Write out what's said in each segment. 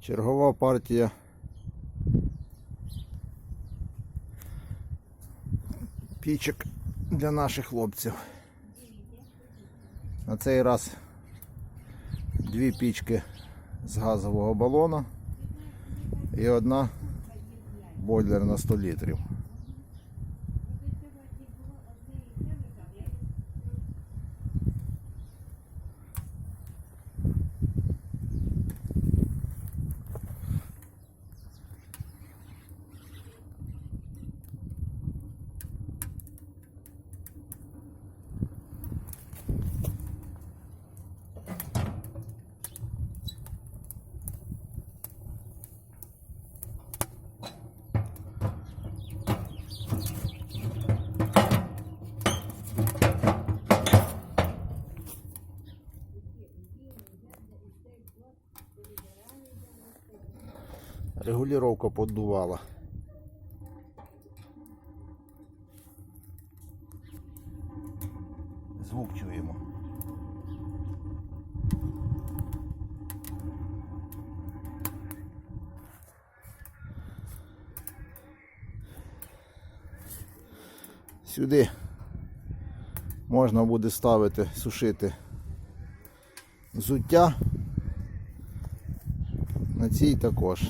Чергова партія. Пічок для наших хлопців. На цей раз дві пічки з газового балона і одна бойлер на 100 літрів. Регулировка поддувала. Звук чуємо. Сюди можна буде ставити, сушити взуття. На цій також.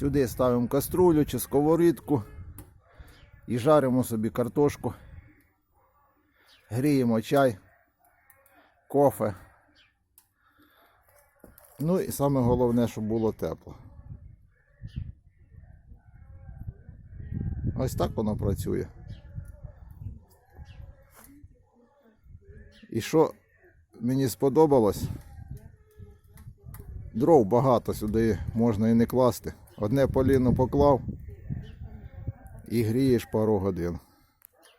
Сюди ставимо каструлю чи сковорідку і жаримо собі картошку. Гріємо чай, кофе. Ну і саме головне, щоб було тепло. Ось так воно працює. І що мені сподобалось, дров багато сюди можна і не класти. Одне поліно поклав і грієш пару годин.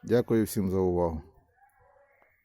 Дякую всім за увагу.